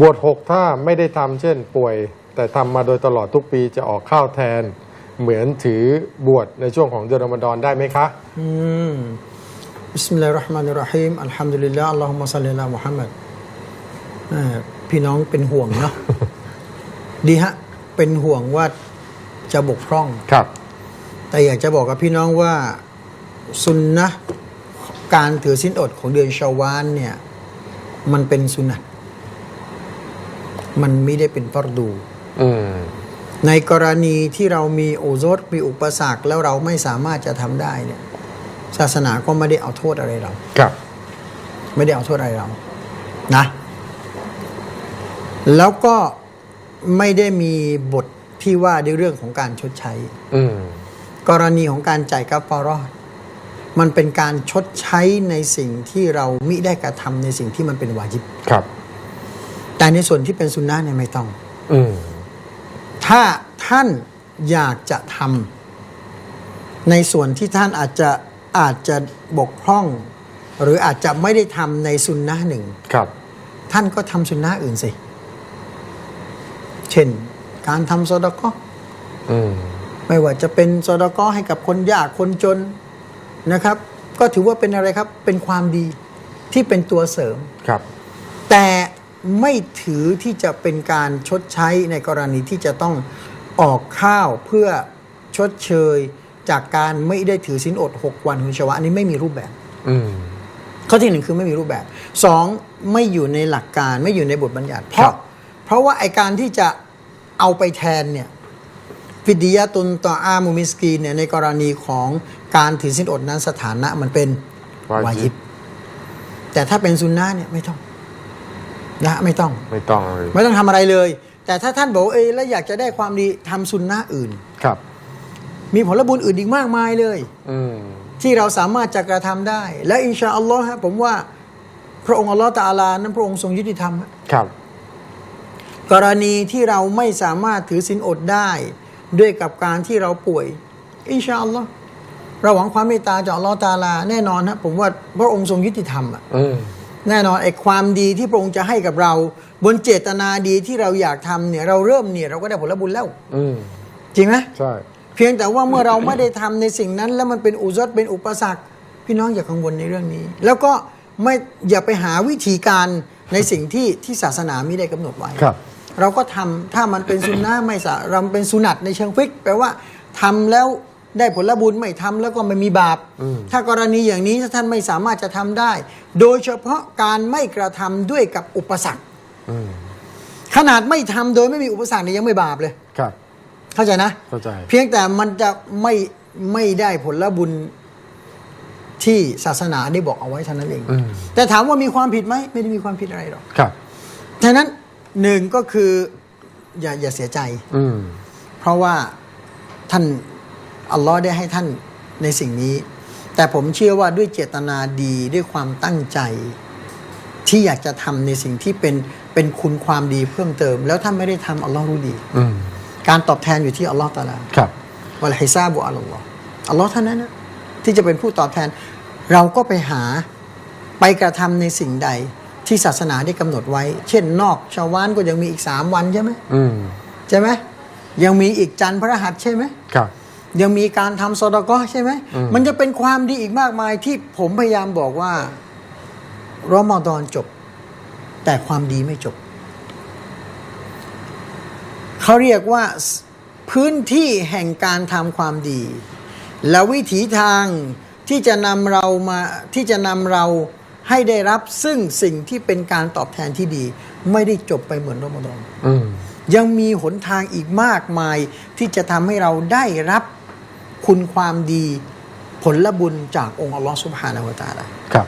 บวชหกถ้าไม่ได้ทำเช่นป่วย แต่ทำมาโดยตลอดทุกปีจะออกข้าวแทน เหมือนถือบวชในช่วงของเดือนรอมฎอนได้ไหมคะ อืมบิสมิลลาฮิรเราะห์มานิรเราะฮีมอัลฮัมดุลิลลาห์อัลลอฮุมะซัลลิลามุฮัมมัดอ่าพี่น้องเป็นห่วงเนาะ ดีฮะ เป็นห่วงว่าจะบกพร่อง ครับ แต่อยากจะบอกกับพี่น้องว่าสุนนะห์การถือสินอดของเดือนชาวานเนี่ย มันเป็นสุนัต มันไม่ได้เป็นฟัรดูอืมในกรณีที่เรามีโอโซดมีอุปสรรคแล้วเราไม่สามารถจะทำได้เนี่ย ศาสนาก็ไม่ได้เอาโทษอะไรเรา ครับ ไม่ได้เอาโทษอะไรเรา นะ แล้วก็ไม่ได้มีบทที่ว่าในเรื่องของการชดใช้อืมกรณีของการจ่ายกัฟฟารอดมันเป็นการชดใช้ในสิ่งที่เรามิได้กระทำในสิ่งที่มันเป็นวาจิบครับ แต่ในส่วนที่เป็นสุนนะเนี่ยไม่ต้อง อืมถ้าท่านอยากจะทำในส่วนที่ท่านอาจจะอาจจะบกพร่อง หรืออาจจะไม่ได้ทำในสุนนะหนึ่ง ครับ ท่านก็ทำสุนนะอื่นสิ เช่น การทำซอดาก็ อืม ไม่ว่าจะเป็นซอดาก็ให้กับคนยากคนจนนะครับ ก็ถือว่าเป็นอะไรครับ เป็นความดีที่เป็นตัวเสริม ครับ แต่ ไม่ถือที่จะเป็นการชดใช้ในกรณีที่จะต้องออกข้าวเพื่อชดเชย จากการไม่ได้ถือสินอด 6 วันคุณชวะอันนี้ไม่มีรูปแบบอืมข้อที่หนึ่งคือไม่มีรูปแบบสองไม่อยู่ในหลักการไม่อยู่ในบทบัญญัติ เพครัราะบเพราะว่าไอการที่จะเอาไปแทนเนี่ยฟิดียะตุนต่ออามูมิสกีนเนี่ยในกรณีของการถือสินอดนั้นสถานะมันเป็นวาวาจิยิบบแต่ถ้าเป็นซุนนะเนี่ยไม่ต้อง นะไม่ต้อง ไม่ต้องเลยไม่ต้องทำอะไรเลย แต่ถ้าท่านบอกว่าเอ้ยแล้วอยากจะได้ความดีทำซุนนะอื่น ครับ มีผลบุญอื่นอีกมากมายเลย อืม ที่เราสามารถจะกระทำได้ และอินชาอัลลอฮ์ฮะผมว่าพระองค์อัลลอฮ์ตะอาลานั้นพระองค์ทรงยุติธรรมฮะ ครับ กรณีที่เราไม่สามารถถือศีลอดได้ ด้วยกับการที่เราป่วย อินชาอัลลอฮ์เราหวังความเมตตาจากอัลลอฮ์ตะอาลาแน่นอนฮะผมว่าพระองค์ทรงยุติธรรมอะ อืม แน่นอนไอ้ความดีที่พระองค์จะให้กับเรา บนเจตนาดีที่เราอยากทำเนี่ยเราเริ่มเนี่ยเราก็ได้ผลบุญแล้ว อืมจริงไหมใช่ เพียงแต่ว่าเมื่อเราไม่ได้ทำในสิ่งนั้น แล้วมันเป็นอุซดเป็นอุปสรรค พี่น้องอย่ากังวลในเรื่องนี้ แล้วก็ไม่อย่าไปหาวิธีการในสิ่งที่ที่ศาสนาไม่ได้กำหนดไว้ ครับ เราก็ทำถ้ามันเป็นสุนนะไม่สะเราเป็นสุนัตในเชิงฟิกแปลว่าทำแล้ว ได้ผลบุญไม่ทำแล้วก็ไม่มีบาปอืมถ้ากรณีอย่างนี้ถ้าท่านไม่สามารถจะทำได้ โดยเฉพาะการไม่กระทำด้วยกับอุปสรรคอืมขนาดไม่ทำโดยไม่มีอุปสรรคเนี่ยยังไม่บาปเลยครับ เข้าใจนะเข้าใจ เพียงแต่มันจะไม่ไม่ได้ผลบุญที่ศาสนาได้บอกเอาไว้เท่านั้นเองอืมแต่ถามว่ามีความผิดไหมไม่ได้มีความผิดอะไรหรอกครับฉะนั้นหนึ่งก็คืออย่าอย่าเสียใจ อืมเพราะว่าท่าน อัลลอฮ์ได้ให้ท่านในสิ่งนี้ แต่ผมเชื่อว่าด้วยเจตนาดีด้วยความตั้งใจ ที่อยากจะทำในสิ่งที่เป็นเป็นคุณความดีเพิ่มเติม แล้วถ้าไม่ได้ทำอัลลอฮ์รู้ดีอืมการตอบแทนอยู่ที่อัลลอฮ์ตะอาลาครับวะลฮิซาบุอัลลอฮ์อัลลอฮ์เท่านั้นนะที่จะเป็นผู้ตอบแทน เราก็ไปหาไปกระทำในสิ่งใดที่ศาสนาได้กำหนดไว้ เช่นนอกชาววานก็ยังมีอีกสามวันใช่ไหมอืมใช่ไหมยังมีอีกจันทร์พระรหัสใช่ไหมครับ ยังมีการทำซอดาก็ใช่ไหมอืมมันจะเป็นความดีอีกมากมายที่ผมพยายามบอกว่ารอมฎอนจบ แต่ความดีไม่จบ เขาเรียกว่าพื้นที่แห่งการทำความดี และวิถีทางที่จะนำเรามาที่จะนำเราให้ได้รับซึ่งสิ่งที่เป็นการตอบแทนที่ดี ไม่ได้จบไปเหมือนรอมฎอนอืมยังมีหนทางอีกมากมายที่จะทำให้เราได้รับ คุณความดีผลบุญจากองค์อัลลอฮฺสุบฮานาวะตะอาลาครับ